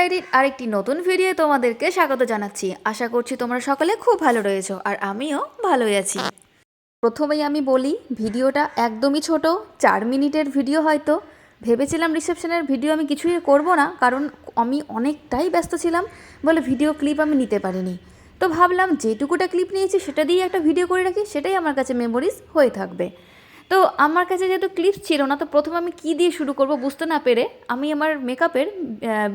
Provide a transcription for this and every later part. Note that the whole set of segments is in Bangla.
ডায়েরির আরেকটি নতুন ভিডিও তোমাদেরকে স্বাগত জানাচ্ছি। আশা করছি তোমরা সকলে খুব ভালো রয়েছো আর আমিও ভালোই আছি। প্রথমেই আমি বলি, ভিডিওটা একদমই ছোট, চার মিনিটের ভিডিও হয়তো। ভেবেছিলাম রিসেপশনের ভিডিও আমি কিছুই করব না, কারণ আমি অনেকটাই ব্যস্ত ছিলাম বলে ভিডিও ক্লিপ আমি নিতে পারিনি। তো ভাবলাম, যেটুকুটা ক্লিপ নিয়েছি সেটা দিয়ে একটা ভিডিও করে রাখি, সেটাই আমার কাছে মেমোরিজ হয়ে থাকবে। তো আমার কাছে যেহেতু ক্লিপস ছিল না, তো প্রথমে আমি কী দিয়ে শুরু করব বুঝতে না পেরে আমি আমার মেকআপের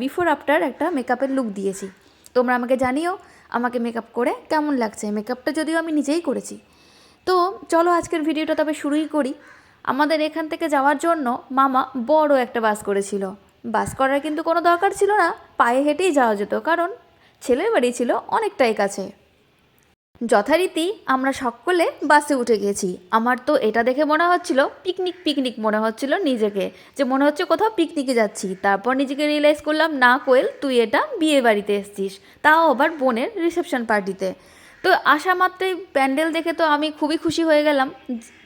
বিফোর আফটার একটা মেকআপের লুক দিয়েছি। তোমরা আমাকে জানিও আমাকে মেকআপ করে কেমন লাগছে। মেকআপটা যদিও আমি নিজেই করেছি। তো চলো আজকের ভিডিওটা তবে শুরুই করি। আমাদের এখান থেকে যাওয়ার জন্য মামা বড় একটা বাস করেছিল। বাস করার কিন্তু কোনো দরকার ছিল না, পায়ে হেঁটেই যাওয়া যেত। কারণ ছেলের বাড়ি ছিল অনেকটাই কাছে। যথারীতি আমরা সকলে বাসে উঠে গেছি। আমার তো এটা দেখে মনে হচ্ছিল পিকনিক পিকনিক মনে হচ্ছিল নিজেকে। যে মনে হচ্ছে কোথাও পিকনিকে যাচ্ছি। তারপর নিজেকে রিয়েলাইজ করলাম, না কোয়েল, তুই এটা বিয়ে বাড়িতে এসছিস। তাও আবার বোনের রিসেপশন পার্টিতে তো আসা মাত্রই প্যান্ডেল দেখে তো আমি খুবই খুশি হয়ে গেলাম।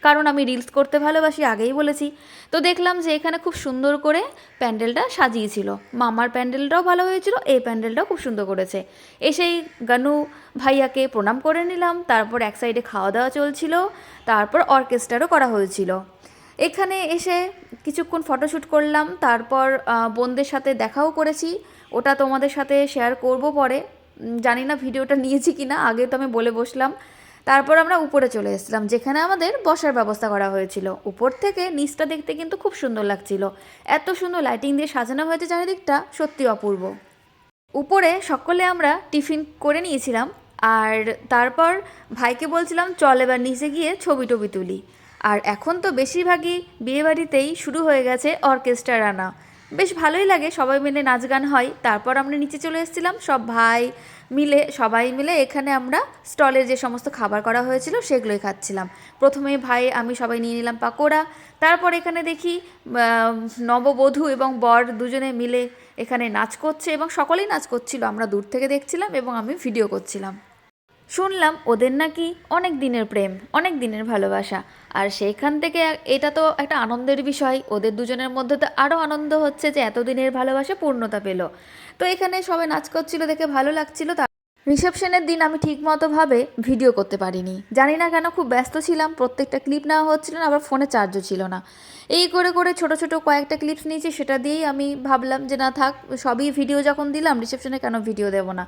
কারণ আমি রিলস করতে ভালোবাসি, আগেই বলেছি। তো দেখলাম যে এখানে খুব সুন্দর করে প্যান্ডেলটা সাজিয়েছিল। মামার প্যান্ডেলটাও ভালো হয়েছিল, এই প্যান্ডেলটাও খুব সুন্দর করেছে। এসেই গানু ভাইয়াকে প্রণাম করে নিলাম, তারপর এক সাইডে খাওয়া দাওয়া চলছিল, তারপর অর্কেস্ট্রারও করা হয়েছিল। এখানে এসে কিছুক্ষণ ফটোশ্যুট করলাম, তারপর বোনদের সাথে দেখাও করেছি, ওটা তোমাদের সাথে শেয়ার করব পরে। জানি না ভিডিওটা নিয়েছি কি না আগে তো আমি বলে বসলাম। তারপর আমরা উপরে চলে এসেছিলাম, যেখানে আমাদের বসার ব্যবস্থা করা হয়েছিল। উপর থেকে নিচটা দেখতে কিন্তু খুব সুন্দর লাগছিল। এত সুন্দর লাইটিং দিয়ে সাজানো হয়েছে, চারিদিকটা সত্যি অপূর্ব। উপরে সকলে আমরা টিফিন করে নিয়েছিলাম, আর তারপর ভাইকে বলছিলাম, চল এবার নিচে গিয়ে ছবি টবি তুলি। আর এখন তো বেশিরভাগই বিয়েবাড়িতেই শুরু হয়ে গেছে অর্কেস্ট্রা আনা বেশ ভালোই লাগে, সবাই মিলে নাচ গান হয়। তারপর আমরা নিচে চলে এসেছিলাম, সব ভাই মিলে, সবাই মিলে এখানে আমরা স্টলের যে সমস্ত খাবার করা হয়েছিল সেগুলোই খাচ্ছিলাম। প্রথমে ভাই, আমি সবাই নিয়ে নিলাম পাকোড়া। তারপর এখানে দেখি নববধূ এবং বর দুজনে মিলে এখানে নাচ করছে এবং সকলেই নাচ করছিল। আমরা দূর থেকে দেখছিলাম এবং আমি ভিডিও করছিলাম। শুনলাম ওদের নাকি অনেক দিনের প্রেম, অনেক দিনের ভালোবাসা। আর সেইখান থেকে এটা তো একটা আনন্দের বিষয়, ওদের দুজনের মধ্যে তো আরও আনন্দ হচ্ছে যে এতদিনের ভালোবাসা পূর্ণতা পেল। তো এখানে সবাই নাচ করছিল, দেখে ভালো লাগছিল রিসেপশনের দিন আমি ঠিকমতোভাবে ভিডিও করতে পারিনি। জানি না কেন খুব ব্যস্ত ছিলাম, প্রত্যেকটা ক্লিপ নেওয়া হচ্ছিল না, আবার ফোনে চার্জও ছিল না। এই করে করে ছোট ছোট কয়েকটা ক্লিপস নিয়েছি, সেটা দিয়েই আমি ভাবলাম যে না থাক, সবই ভিডিও যখন দিলাম, রিসেপশনে কেন ভিডিও দেবো না?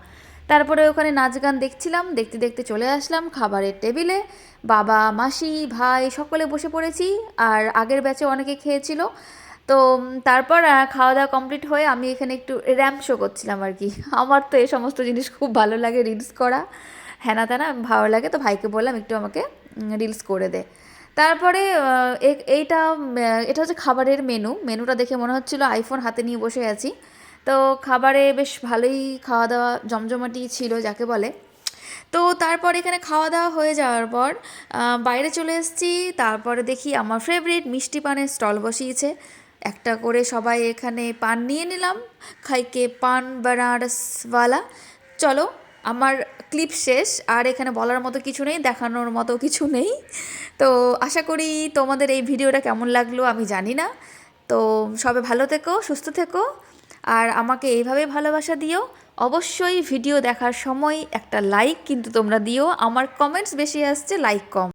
তারপরে ওখানে নাচ গান দেখছিলাম, দেখতে দেখতে চলে আসলাম খাবারের টেবিলে। বাবা, মাসি, ভাই সকলে বসে পড়েছি আর আগের ব্যাচে অনেকে খেয়েছিল। তো তারপর খাওয়া দাওয়া কমপ্লিট হয়ে আমি এখানে একটু র্যাম্প শো করছিলাম আর কি। আমার তো এই সমস্ত জিনিস খুব ভালো লাগে রিলস করা। হ্যানা ত্যানা ভালো লাগে। তো ভাইকে বললাম, একটু আমাকে রিলস করে দে। তারপরে এইটা এটা হচ্ছে খাবারের মেনু মেনুটা দেখে মনে হচ্ছিল আইফোন হাতে নিয়ে বসে আছি। তো খাবারে বেশ ভালোই খাওয়া দাওয়া জমজমাটি ছিল, যাকে বলে। তো তারপর এখানে খাওয়া দাওয়া হয়ে যাওয়ার পর বাইরে চলে এসেছি। তারপরে দেখি আমার ফেভারিট মিষ্টি পানের স্টল বসিয়েছে। একটা করে সবাই এখানে পান নিয়ে নিলাম। খাইকে পান বানারসওয়ালা। চলো, আমার ক্লিপ শেষ। আর এখানে বলার মতো কিছু নেই, দেখানোর মতো কিছু নেই। তো আশা করি তোমাদের এই ভিডিওটা কেমন লাগল আমি জানি না। তো সবে ভালো থেকো, সুস্থ থেকো। আর আমাকে এইভাবে ভালোবাসা দিও। অবশ্যই ভিডিও দেখার সময় একটা লাইক কিন্তু তোমরা দিও। আমার কমেন্টস বেশি আসছে লাইক কম।